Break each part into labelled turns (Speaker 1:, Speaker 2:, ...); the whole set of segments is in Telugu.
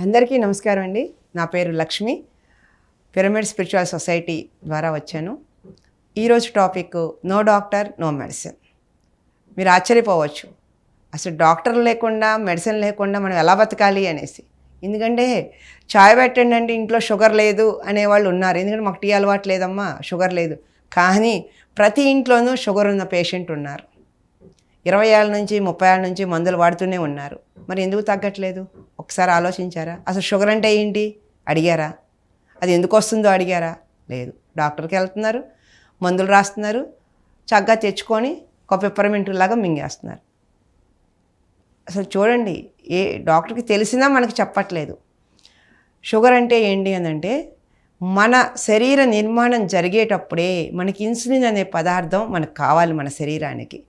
Speaker 1: అందరికీ నమస్కారం అండి. నా పేరు లక్ష్మి. పిరమిడ్ స్పిరిచువల్ సొసైటీ ద్వారా వచ్చాను. ఈరోజు topic no doctor no medicine. మీరు ఆశ్చర్యపోవచ్చు. అసలు డాక్టర్ లేకుండా మెడిసిన్ లేకుండా మనం ఎలా బతకాలి అనేసి. ఎందుకంటే చాయ్ పెట్టండి అంటే ఇంట్లో షుగర్ లేదు అనేవాళ్ళు ఉన్నారు. ఎందుకంటే మాకు టీ అలవాటు లేదమ్మా షుగర్ లేదు. కానీ ప్రతి ఇంట్లోనూ షుగర్ ఉన్న పేషెంట్ ఉన్నారు. ఇరవై ఏళ్ళ నుంచి ముప్పై ఏళ్ళ నుంచి మందులు వాడుతూనే ఉన్నారు. మరి ఎందుకు తగ్గట్లేదు? ఒకసారి ఆలోచించారా? అసలు షుగర్ అంటే ఏంటి? అడిగారా? అది ఎందుకు వస్తుందో అడిగారా? లేదు. డాక్టర్కి వెళ్తున్నారు మందులు రాస్తున్నారు చక్కగా తెచ్చుకొని ఒక పెప్పరమెంట్ లాగా మింగేస్తున్నారు. అసలు చూడండి ఏ డాక్టర్కి తెలిసినా మనకి చెప్పట్లేదు. షుగర్ అంటే ఏంటి అని అంటే మన శరీర నిర్మాణం జరిగేటప్పుడే మనకి ఇన్సులిన్ అనే పదార్థం మనకు కావాలి మన శరీరానికి.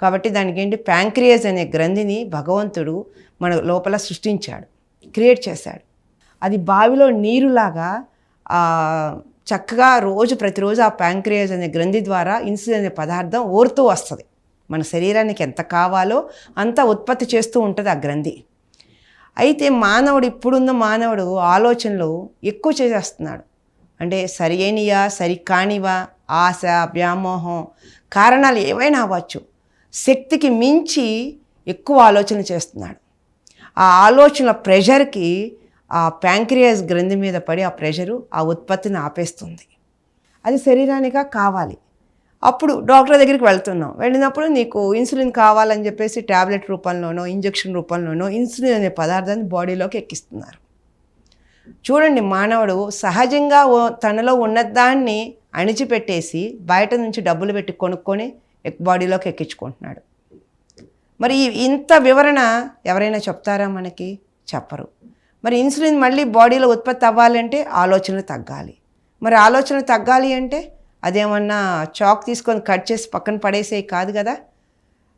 Speaker 1: కాబట్టి దానికి ఏంటి ప్యాంక్రియాస్ అనే గ్రంథిని భగవంతుడు మన లోపల సృష్టించాడు క్రియేట్ చేశాడు. అది బావిలో నీరులాగా చక్కగా రోజు ప్రతిరోజు ఆ ప్యాంక్రియాస్ అనే గ్రంథి ద్వారా ఇన్సులిన్ అనే పదార్థం ఓరుతూ వస్తుంది. మన శరీరానికి ఎంత కావాలో అంత ఉత్పత్తి చేస్తూ ఉంటుంది ఆ గ్రంథి. అయితే మానవుడు ఇప్పుడున్న మానవుడు ఆలోచనలు ఎక్కువ చేసేస్తున్నాడు. అంటే సరి సరికానివా సరి ఆశ వ్యామోహం కారణాలు ఏవైనా అవ్వచ్చు. శక్తికి మించి ఎక్కువ ఆలోచన చేస్తున్నాడు. ఆ ఆలోచన ప్రెషర్కి ఆ ప్యాంక్రియాస్ గ్రంథి మీద పడి ఆ ప్రెషరు ఆ ఉత్పత్తిని ఆపేస్తుంది. అది శరీరానిగా కావాలి. అప్పుడు డాక్టర్ దగ్గరికి వెళ్తున్నాం. వెళ్ళినప్పుడు నీకు ఇన్సులిన్ కావాలని చెప్పేసి ట్యాబ్లెట్ రూపంలోనో ఇంజెక్షన్ రూపంలోనో ఇన్సులిన్ అనే పదార్థాన్ని బాడీలోకి ఎక్కిస్తున్నారు. చూడండి మానవుడు సహజంగా తనలో ఉన్నదాన్ని అణిచిపెట్టేసి బయట నుంచి డబ్బులు పెట్టి కొనుక్కొని బాడీలోకి ఎక్కించుకుంటున్నాడు. మరి ఇంత వివరణ ఎవరైనా చెప్తారా మనకి? చెప్పరు. మరి ఇన్సులిన్ మళ్ళీ బాడీలో ఉత్పత్తి అవ్వాలంటే ఆలోచన తగ్గాలి. మరి ఆలోచన తగ్గాలి అంటే అదేమన్నా చాక్ తీసుకొని కట్ చేసి పక్కన పడేసే కాదు కదా?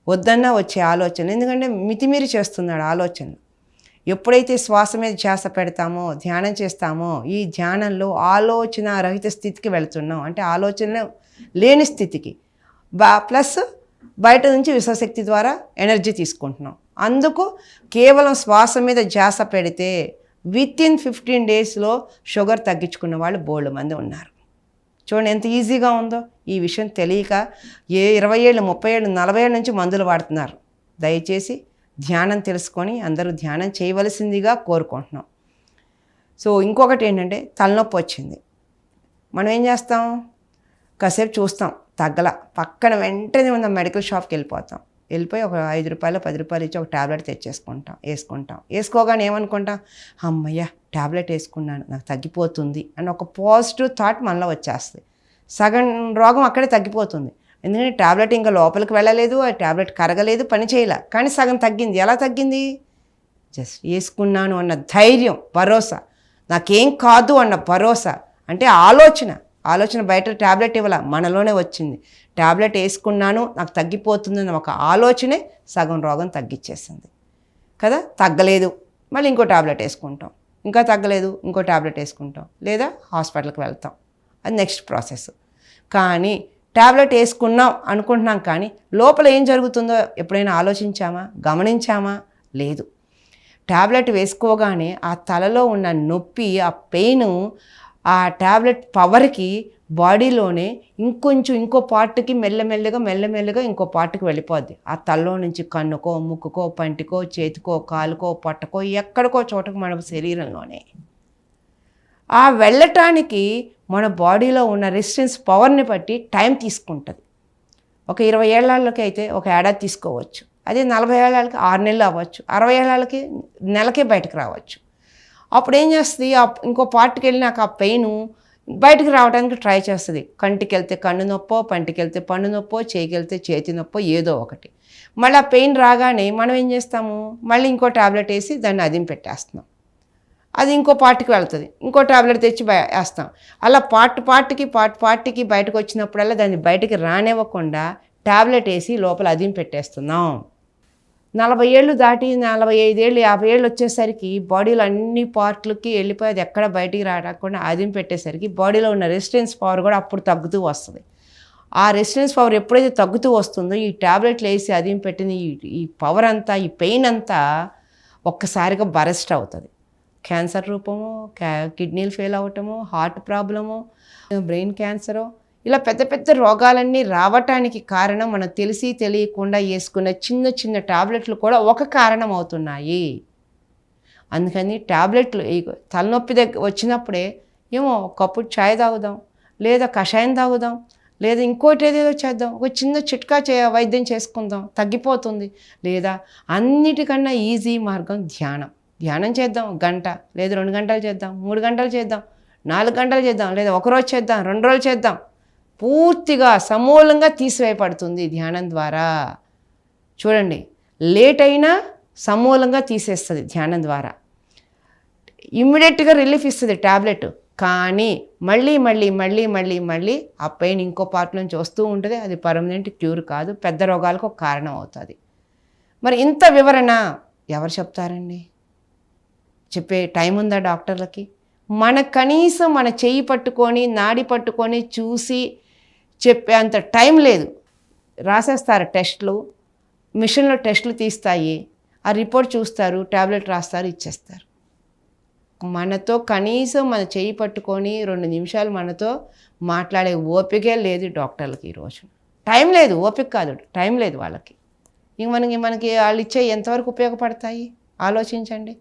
Speaker 1: వద్దన్నా వచ్చే ఆలోచన ఎందుకంటే మితిమీరి చేస్తున్నాడు ఆలోచన ఎప్పుడైతే శ్వాస మీద ధ్యాస పెడతామో ధ్యానం చేస్తామో ఈ ధ్యానంలో ఆలోచన రహిత స్థితికి వెళ్తున్నాం. అంటే ఆలోచన లేని స్థితికి. బా ప్లస్ బయట నుంచి విశ్వశక్తి ద్వారా ఎనర్జీ తీసుకుంటున్నాం. అందుకు కేవలం శ్వాస మీద ధ్యాస పెడితే విత్ ఇన్ ఫిఫ్టీన్ డేస్లో షుగర్ తగ్గించుకున్న వాళ్ళు బోల్డ్ మంది ఉన్నారు. చూడండి ఎంత ఈజీగా ఉందో. ఈ విషయం తెలియక ఏ ఇరవై ఏళ్ళు ముప్పై ఏళ్ళు నలభై ఏళ్ళ నుంచి మందులు వాడుతున్నారు. దయచేసి ధ్యానం తెలుసుకొని అందరూ ధ్యానం చేయవలసిందిగా కోరుకుంటున్నాం. సో ఇంకొకటి ఏంటంటే తలనొప్పి వచ్చింది. మనం ఏం చేస్తాం? కాసేపు చూస్తాం. తగ్గల. పక్కన వెంటనే ఉన్న మెడికల్ షాప్కి వెళ్ళిపోతాం. వెళ్ళిపోయి ఒక ఐదు రూపాయలు పది రూపాయలు ఇచ్చి ఒక ట్యాబ్లెట్ తెచ్చేసుకుంటాం వేసుకుంటాం. వేసుకోగానే ఏమనుకుంటాం? అమ్మయ్య ట్యాబ్లెట్ వేసుకున్నాను నాకు తగ్గిపోతుంది అని ఒక పాజిటివ్ థాట్ మనలో వచ్చేస్తుంది. సగం రోగం అక్కడే తగ్గిపోతుంది. ఎందుకంటే ట్యాబ్లెట్ ఇంకా లోపలికి వెళ్ళలేదు ఆ ట్యాబ్లెట్ కరగలేదు పని చేయలే. కానీ సగం తగ్గింది. ఎలా తగ్గింది? జస్ట్ వేసుకున్నాను అన్న ధైర్యం భరోసా. నాకేం కాదు అన్న భరోసా. అంటే ఆలోచన. ఆలోచన బయట ట్యాబ్లెట్ ఇవ్వాల మనలోనే వచ్చింది. ట్యాబ్లెట్ వేసుకున్నాను నాకు తగ్గిపోతుంది ఒక ఆలోచనే సగం రోగం తగ్గించేసింది కదా? తగ్గలేదు. మళ్ళీ ఇంకో ట్యాబ్లెట్ వేసుకుంటాం. ఇంకా తగ్గలేదు ఇంకో ట్యాబ్లెట్ వేసుకుంటాం. లేదా హాస్పిటల్కి వెళ్తాం. అది నెక్స్ట్ ప్రాసెస్. కానీ ట్యాబ్లెట్ వేసుకున్నాం అనుకుంటున్నాం కానీ లోపల ఏం జరుగుతుందో ఎప్పుడైనా ఆలోచించామా? గమనించామా? లేదు. ట్యాబ్లెట్ వేసుకోగానే ఆ తలలో ఉన్న నొప్పి ఆ పెయిన్ ఆ ట్యాబ్లెట్ పవర్కి బాడీలోనే ఇంకొంచెం ఇంకో పార్ట్కి మెల్లమెల్లగా మెల్లమెల్లగా ఇంకో పార్ట్కి వెళ్ళిపోద్ది. ఆ తలలో నుంచి కన్నుకో ముక్కుకో పంటికో చేతికో కాలుకో పొట్టకో ఎక్కడికో చోటకు మన శరీరంలోనే. ఆ వెళ్ళటానికి మన బాడీలో ఉన్న రెసిస్టెన్స్ పవర్ని బట్టి టైం తీసుకుంటుంది. ఒక ఇరవై ఏళ్ళకి అయితే ఒక ఏడాది తీసుకోవచ్చు. అదే నలభై ఏళ్ళకి ఆరు నెలలు అవ్వచ్చు. అరవై ఏళ్ళకి నెలకే బయటకు రావచ్చు. అప్పుడు ఏం చేస్తుంది? ఆ ఇంకో పార్ట్కి వెళ్ళినాక ఆ పెయిన్ బయటకు రావడానికి ట్రై చేస్తుంది. కంటికి వెళ్తే కన్ను నొప్పో పంటికి వెళ్తే పన్ను నొప్పో చేయికి వెళ్తే చేతి నొప్పో ఏదో ఒకటి. మళ్ళీ ఆ పెయిన్ రాగానే మనం ఏం చేస్తాము? మళ్ళీ ఇంకో టాబ్లెట్ వేసి దాన్ని అదిం పెట్టేస్తున్నాం అది ఇంకో పార్ట్కి వెళ్తుంది. ఇంకో టాబ్లెట్ తెచ్చి వేస్తాం. అలా పార్ట్ పార్ట్కి పార్ట్ పార్ట్కి బయటకు వచ్చినప్పుడల్లా దాన్ని బయటకి రానివ్వకుండా ట్యాబ్లెట్ వేసి లోపల అదిం పెట్టేస్తున్నాం. నలభై ఏళ్ళు దాటి నలభై ఐదేళ్ళు యాభై ఏళ్ళు వచ్చేసరికి బాడీలో అన్ని పార్ట్లకి వెళ్ళిపోయి అది ఎక్కడ బయటికి రాకుండా ఆదిం పెట్టేసరికి బాడీలో ఉన్న రెసిస్టెన్స్ పవర్ కూడా అప్పుడు తగ్గుతూ వస్తుంది. ఆ రెసిస్టెన్స్ పవర్ ఎప్పుడైతే తగ్గుతూ వస్తుందో ఈ టాబ్లెట్లు వేసి అదిం పెట్టిన ఈ ఈ పవర్ అంతా ఈ పెయిన్ అంతా ఒక్కసారిగా బరెస్ట్ అవుతుంది. క్యాన్సర్ రూపము క్యా కిడ్నీలు ఫెయిల్ అవ్వటము హార్ట్ ప్రాబ్లము బ్రెయిన్ క్యాన్సరు ఇలా పెద్ద పెద్ద రోగాలన్నీ రావటానికి కారణం మనం తెలిసి తెలియకుండా వేసుకున్న చిన్న చిన్న టాబ్లెట్లు కూడా ఒక కారణం అవుతున్నాయి. అందుకని టాబ్లెట్లు తలనొప్పి దగ్గర వచ్చినప్పుడే ఏమో ఒకప్పుడు కప్పు చాయ్ తాగుదాం లేదా కషాయం తాగుదాం లేదా ఇంకోటి ఏదేదో చేద్దాం ఒక చిన్న చిట్కా చే వైద్యం చేసుకుందాం తగ్గిపోతుంది లేదా అన్నిటికన్నా ఈజీ మార్గం ధ్యానం. ధ్యానం చేద్దాం గంట లేదా రెండు గంటలు చేద్దాం మూడు గంటలు చేద్దాం నాలుగు గంటలు చేద్దాం లేదా ఒక రోజు చేద్దాం రెండు రోజులు చేద్దాం పూర్తిగా సమూలంగా తీసివేయబడుతుంది ధ్యానం ద్వారా. చూడండి లేట్ అయినా సమూలంగా తీసేస్తుంది ధ్యానం ద్వారా. ఇమ్మీడియట్గా రిలీఫ్ ఇస్తుంది ట్యాబ్లెట్ కానీ మళ్ళీ మళ్ళీ మళ్ళీ మళ్ళీ మళ్ళీ ఆ పెయిన్ ఇంకో పార్ట్ నుంచి వస్తూ ఉంటుంది. అది పర్మనెంట్ క్యూర్ కాదు పెద్ద రోగాలకు ఒక కారణం అవుతుంది. మరి ఇంత వివరణ ఎవరు చెప్తారండి? చెప్పే టైం ఉందా డాక్టర్లకి? మన కనీసం మన చెయ్యి పట్టుకొని నాడి పట్టుకొని చూసి చెప్పే అంత టైం లేదు. రాసేస్తారు టెస్ట్లు మిషన్లో టెస్ట్లు తీస్తాయి. ఆ రిపోర్ట్ చూస్తారు ట్యాబ్లెట్ రాస్తారు ఇచ్చేస్తారు. మనతో కనీసం మన చేయి పట్టుకొని రెండు నిమిషాలు మనతో మాట్లాడే ఓపికే లేదు డాక్టర్లకి ఈరోజు టైం లేదు ఓపిక కాదు టైం లేదు వాళ్ళకి. ఇంక మనకి మనకి వాళ్ళు ఇచ్చే ఎంతవరకు ఉపయోగపడతాయి? ఆలోచించండి.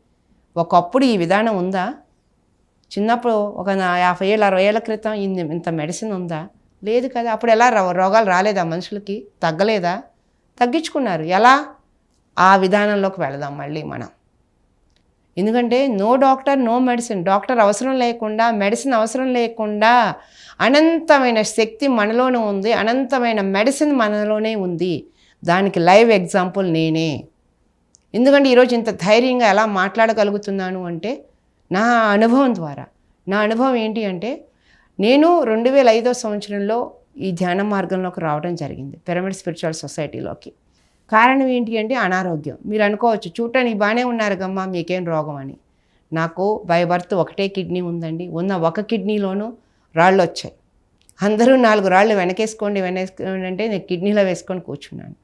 Speaker 1: ఒకప్పుడు ఈ విధానం ఉందా? చిన్నప్పుడు ఒక యాభై ఏళ్ళ అరవై ఏళ్ళ క్రితం ఇంత మెడిసిన్ ఉందా? లేదు కదా అప్పుడు ఎలా రో- రోగాలు రాలేదా మనుషులకి? తగ్గలేదా? తగ్గించుకున్నారు. ఎలా? ఆ విధానంలోకి వెళదాం మళ్ళీ మనం. ఎందుకంటే no doctor no medicine. Doctor అవసరం లేకుండా మెడిసిన్ అవసరం లేకుండా అనంతమైన శక్తి మనలోనే ఉంది అనంతమైన మెడిసిన్ మనలోనే ఉంది. దానికి లైవ్ ఎగ్జాంపుల్ నేనే. ఎందుకంటే ఈరోజు ఇంత ధైర్యంగా ఎలా మాట్లాడగలుగుతున్నాను అంటే నా అనుభవం ద్వారా. నా అనుభవం ఏంటి అంటే నేను రెండు వేల ఐదో సంవత్సరంలో ఈ ధ్యాన మార్గంలోకి రావడం జరిగింది పిరమిడ్ స్పిరిచువల్ సొసైటీలోకి. కారణం ఏంటి అంటే అనారోగ్యం. మీరు అనుకోవచ్చు చూడటానికి బాగానే ఉన్నారు గమ్మా మీకేం రోగం అని. నాకు బై బర్త్ ఒకటే కిడ్నీ ఉందండి. ఉన్న ఒక కిడ్నీలోనూ రాళ్ళు వచ్చాయి. అందరూ నాలుగు రాళ్ళు వెనకేసుకోండి వెనకేసుకోండి అంటే నేను కిడ్నీలో వేసుకొని కూర్చున్నాను.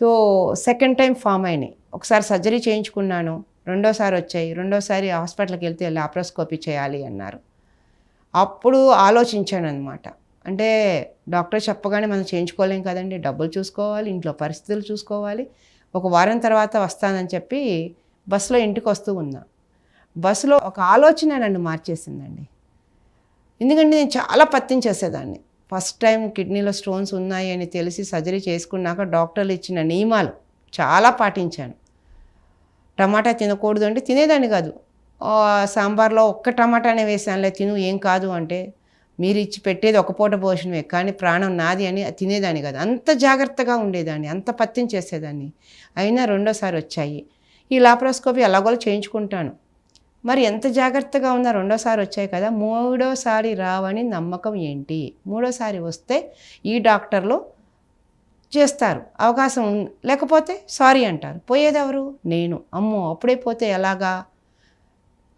Speaker 1: సో సెకండ్ టైం ఫామ్ అయినాయి. ఒకసారి సర్జరీ చేయించుకున్నాను రెండోసారి వచ్చాయి. రెండోసారి హాస్పిటల్కి వెళ్తే లాప్రోస్కోపీ చేయాలి అన్నారు. అప్పుడు ఆలోచించాను అనమాట అంటే డాక్టర్ చెప్పగానే మనం చేయించుకోలేం కదండి. డబ్బులు చూసుకోవాలి ఇంట్లో పరిస్థితులు చూసుకోవాలి. ఒక వారం తర్వాత వస్తానని చెప్పి బస్సులో ఇంటికి వస్తూ ఉన్నా. బస్సులో ఒక ఆలోచన నన్ను మార్చేసిందండి. ఎందుకంటే నేను చాలా పత్యం చేసేదాన్ని ఫస్ట్ టైం కిడ్నీలో స్టోన్స్ ఉన్నాయి అని తెలిసి సర్జరీ చేసుకున్నాక డాక్టర్లు ఇచ్చిన నియమాలు చాలా పాటించాను. టమాటా తినకూడదు అంటే తినేదాన్ని కాదు. సాంబార్లో ఒక్క టమాటానే వేసానులే తిను ఏం కాదు అంటే మీరు ఇచ్చి పెట్టేది ఒక పూట భోజనమే కానీ ప్రాణం నాది అని తినేదాన్ని కదా. అంత జాగ్రత్తగా ఉండేదాన్ని అంత పత్యం చేసేదాన్ని. అయినా రెండోసారి వచ్చాయి. ఈ లాప్రోస్కోపీ ఎలాగోలా చేయించుకుంటాను. మరి ఎంత జాగ్రత్తగా ఉన్నా రెండోసారి వచ్చాయి కదా మూడోసారి రావని నమ్మకం ఏంటి? మూడోసారి వస్తే ఈ డాక్టర్లు చేస్తారు అవకాశం ఉం- లేకపోతే సారీ అంటారు. పోయేదెవరు? నేను. అమ్మో అప్పుడే పోతే ఎలాగా?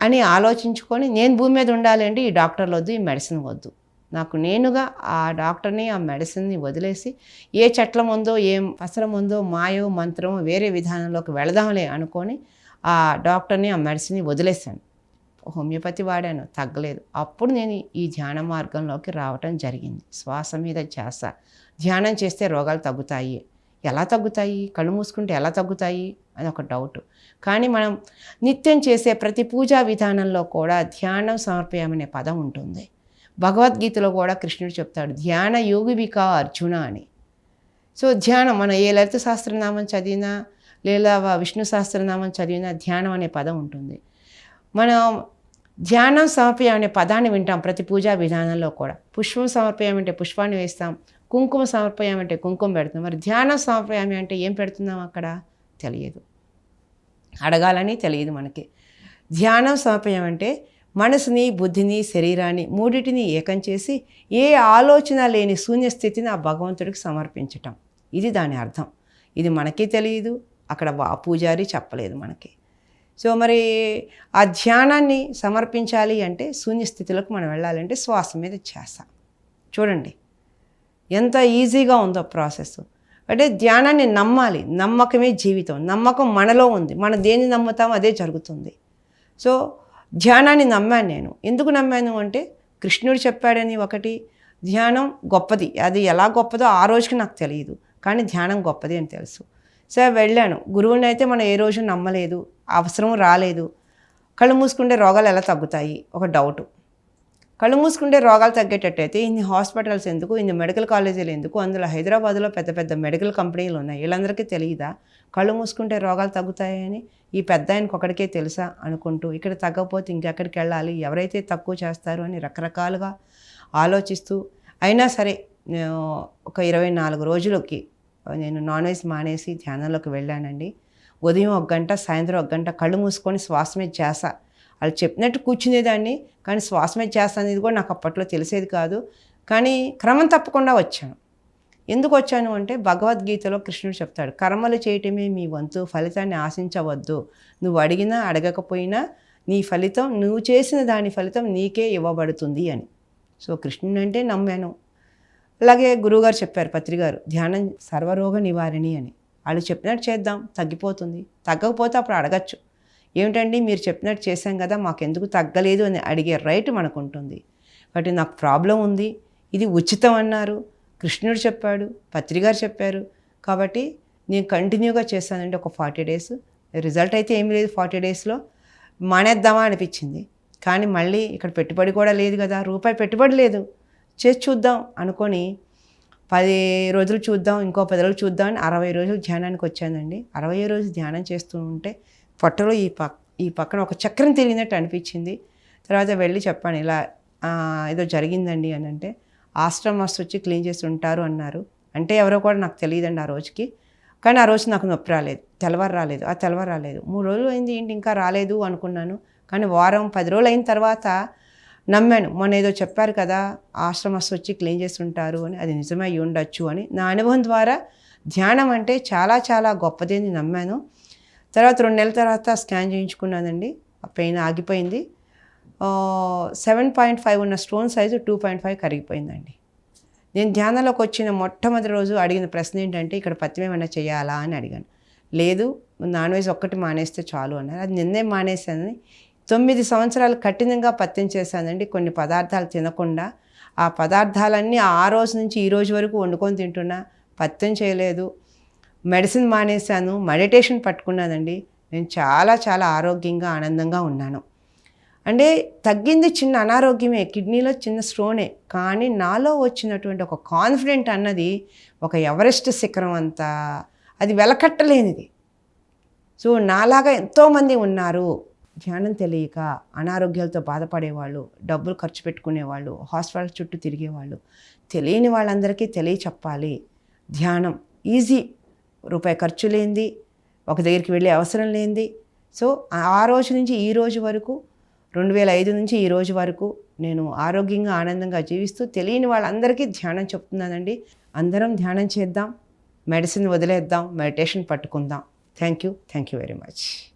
Speaker 1: అని ఆలోచించుకొని నేను భూమి మీద ఉండాలండి ఈ డాక్టర్లు వద్దు ఈ మెడిసిన్ వద్దు. నాకు నేనుగా ఆ డాక్టర్ని ఆ మెడిసిన్ని వదిలేసి ఏ చట్లం ఉందో ఏం అసరం ఉందో మాయో మంత్రమో వేరే విధానంలోకి వెళదాంలే అనుకొని ఆ డాక్టర్ని ఆ మెడిసిన్ని వదిలేశాను. హోమియోపతి వాడాను తగ్గలేదు. అప్పుడు నేను ఈ ధ్యాన మార్గంలోకి రావటం జరిగింది. శ్వాస మీద ధ్యాస. ధ్యానం చేస్తే రోగాలు తగ్గుతాయి. ఎలా తగ్గుతాయి? కళ్ళు మూసుకుంటే ఎలా తగ్గుతాయి? అని ఒక డౌట్ కానీ మనం నిత్యం చేసే ప్రతి పూజా విధానంలో కూడా ధ్యానం సమర్పయామనే పదం ఉంటుంది. భగవద్గీతలో కూడా కృష్ణుడు చెప్తాడు ధ్యాన యోగివిక అర్జున అని. సో ధ్యానం మనం ఏ లలిత సహస్రనామం చదివినా లేదా విష్ణు సహస్రనామం చదివినా ధ్యానం అనే పదం ఉంటుంది. మనం ధ్యానం సమర్పయం అనే పదాన్ని వింటాం ప్రతి పూజా విధానంలో కూడా. పుష్పం సమర్పయం అంటే పుష్పాన్ని వేస్తాం కుంకుమ సమర్పయం అంటే కుంకుమ పెడుతున్నాం. మరి ధ్యానం సమర్పయామి అంటే ఏం పెడుతున్నాం అక్కడ? తెలియదు. అడగాలని తెలియదు మనకి. ధ్యానం సమర్పయం అంటే మనసుని బుద్ధిని శరీరాన్ని మూడింటిని ఏకం చేసి ఏ ఆలోచన లేని శూన్యస్థితిని ఆ భగవంతుడికి సమర్పించటం. ఇది దాని అర్థం. ఇది మనకి తెలియదు. అక్కడ ఆ పూజారి చెప్పలేదు మనకి. సో మరి ఆ ధ్యానాన్ని సమర్పించాలి అంటే శూన్యస్థితిలోకి మనం వెళ్ళాలంటే శ్వాస మీద ధ్యాస. చూడండి. ఎంత ఈజీగా ఉందో ప్రాసెస్. అంటే ధ్యానాన్ని నమ్మాలి. నమ్మకమే జీవితం. నమ్మకం మనలో ఉంది. మనం దేన్ని నమ్ముతామో అదే జరుగుతుంది. సో ధ్యానాన్ని నమ్మాను నేను. ఎందుకు నమ్మాను అంటే కృష్ణుడు చెప్పాడని ఒకటి ధ్యానం గొప్పది. అది ఎలా గొప్పదో ఆ రోజుకి నాకు తెలియదు. కానీ ధ్యానం గొప్పది అని తెలుసు. సరే వెళ్ళాను. గురువుని అయితే మనం ఏ రోజు నమ్మలేదు. అవసరం రాలేదు. కళ్ళు మూసుకుంటే రోగాలు ఎలా తగ్గుతాయి? ఒక డౌటు. కళ్ళు మూసుకుంటే రోగాలు తగ్గేటట్టయితే ఇన్ని హాస్పిటల్స్ ఎందుకు ఇన్ని మెడికల్ కాలేజీలు ఎందుకు అందులో హైదరాబాద్లో పెద్ద పెద్ద మెడికల్ కంపెనీలు ఉన్నాయి. వీళ్ళందరికీ తెలియదా? కళ్ళు మూసుకుంటే రోగాలు తగ్గుతాయని? ఈ పెద్ద ఆయనకు ఒకడికే తెలుసా అనుకుంటూ ఇక్కడ తగ్గకపోతే ఇంకెక్కడికి వెళ్ళాలి? ఎవరైతే తక్కువ చేస్తారు అని రకరకాలుగా ఆలోచిస్తూ అయినా సరే నేను ఒక ఇరవై నాలుగు రోజులకి నేను నాన్ వెజ్ మానేసి ధ్యానంలోకి వెళ్ళానండి. ఉదయం ఒక గంట సాయంత్రం ఒక గంట కళ్ళు మూసుకొని శ్వాస మీద వాళ్ళు చెప్పినట్టు కూర్చునేదాన్ని కానీ శ్వాస మీద చేస్తా అనేది కూడా నాకు అప్పట్లో తెలిసేది కాదు. కానీ క్రమం తప్పకుండా వచ్చాను. ఎందుకు వచ్చాను అంటే భగవద్గీతలో కృష్ణుడు చెప్తాడు కర్మలు చేయటమే మీ వంతు ఫలితాన్ని ఆశించవద్దు. నువ్వు అడిగినా అడగకపోయినా నీ ఫలితం నువ్వు చేసిన దాని ఫలితం నీకే ఇవ్వబడుతుంది అని. సో కృష్ణుని అంటే నమ్మాను. అలాగే గురువుగారు చెప్పారు పత్రిగారు ధ్యానం సర్వరోగ నివారణి అని. వాళ్ళు చెప్పినట్టు చేద్దాం తగ్గిపోతుంది. తగ్గకపోతే అప్పుడు అడగచ్చు. ఏమిటండి మీరు చెప్పినట్టు చేశాం కదా మాకెందుకు తగ్గలేదు అని అడిగే రైట్ మనకు ఉంటుంది కాబట్టి నాకు ప్రాబ్లం ఉంది. ఇది ఉచితం అన్నారు. కృష్ణుడు చెప్పాడు పత్రిగారు చెప్పారు. కాబట్టి నేను కంటిన్యూగా చేశానండి ఒక ఫార్టీ డేస్. రిజల్ట్ అయితే ఏమీ లేదు ఫార్టీ డేస్లో. మానేద్దామా అనిపించింది. కానీ మళ్ళీ ఇక్కడ పెట్టుబడి కూడా లేదు కదా రూపాయి పెట్టుబడి లేదు. చేసి చూద్దాం అనుకొని పది రోజులు చూద్దాం ఇంకో పది రోజులు చూద్దాం అని అరవై రోజులు ధ్యానానికి వచ్చానండి. అరవై రోజులు ధ్యానం చేస్తూ ఉంటే పొట్టలో ఈ పక్ ఈ పక్కన ఒక చక్రం తిరిగినట్టు అనిపించింది. తర్వాత వెళ్ళి చెప్పాను ఇలా ఏదో జరిగిందండి అని అంటే ఆశ్రమ్ మాస్టర్ వచ్చి క్లీన్ చేసి ఉంటారు అన్నారు. అంటే ఎవరో కూడా నాకు తెలియదండి ఆ రోజుకి. కానీ ఆ రోజు నాకు నొప్పి రాలేదు తెల్లవారు రాలేదు. ఆ తెల్లవారు రాలేదు. మూడు రోజులు అయింది ఏంటి ఇంకా రాలేదు అనుకున్నాను. కానీ వారం పది రోజులు అయిన తర్వాత నమ్మాను మొన్న ఏదో చెప్పారు కదా ఆశ్రమస్ వచ్చి క్లీన్ చేసి ఉంటారు అని అది నిజమే అయి ఉండొచ్చు అని. నా అనుభవం ద్వారా ధ్యానం అంటే చాలా చాలా గొప్పది అని నమ్మాను. తర్వాత రెండు నెలల తర్వాత స్కాన్ చేయించుకున్నానండి. ఆ పెయిన్ ఆగిపోయింది. సెవెన్ పాయింట్ ఫైవ్ ఉన్న stone size two point five కరిగిపోయిందండి. నేను ధ్యానంలోకి వచ్చిన మొట్టమొదటి రోజు అడిగిన ప్రశ్న ఏంటంటే ఇక్కడ పత్యం ఏమైనా చేయాలా? అని అడిగాను. లేదు నాన్ వెజ్ ఒక్కటి మానేస్తే చాలు అన్నారు. అది నిన్నే మానేశానని తొమ్మిది సంవత్సరాలు కఠినంగా పత్యం చేశానండి. కొన్ని పదార్థాలు తినకుండా ఆ పదార్థాలన్నీ ఆ రోజు నుంచి ఈ రోజు వరకు వండుకొని తింటున్నా. పత్యం చేయలేదు. మెడిసిన్ మానేశాను మెడిటేషన్ పట్టుకున్నానండి. నేను చాలా చాలా ఆరోగ్యంగా ఆనందంగా ఉన్నాను. అంటే తగ్గింది చిన్న అనారోగ్యమే కిడ్నీలో చిన్న స్టోనే కానీ నాలో వచ్చినటువంటి ఒక కాన్ఫిడెంట్ అన్నది ఒక ఎవరెస్ట్ శిఖరం అంతా అది వెలకట్టలేనిది. సో నాలాగా ఎంతోమంది ఉన్నారు. ధ్యానం తెలియక అనారోగ్యాలతో బాధపడేవాళ్ళు డబ్బులు ఖర్చు పెట్టుకునేవాళ్ళు హాస్పిటల్ చుట్టూ తిరిగేవాళ్ళు తెలియని వాళ్ళందరికీ తెలియ చెప్పాలి ధ్యానం ఈజీ. రూపాయి ఖర్చు లేనిది ఒక దగ్గరికి వెళ్ళే అవసరం లేనిది. సో ఆ రోజు నుంచి ఈ రోజు వరకు రెండు వేల ఐదు నుంచి ఈ రోజు వరకు నేను ఆరోగ్యంగా ఆనందంగా జీవిస్తూ తెలియని వాళ్ళందరికీ ధ్యానం చెప్తున్నానండి. అందరం ధ్యానం చేద్దాం మెడిసిన్ వదిలేద్దాం మెడిటేషన్ పట్టుకుందాం. Thank you thank you very much.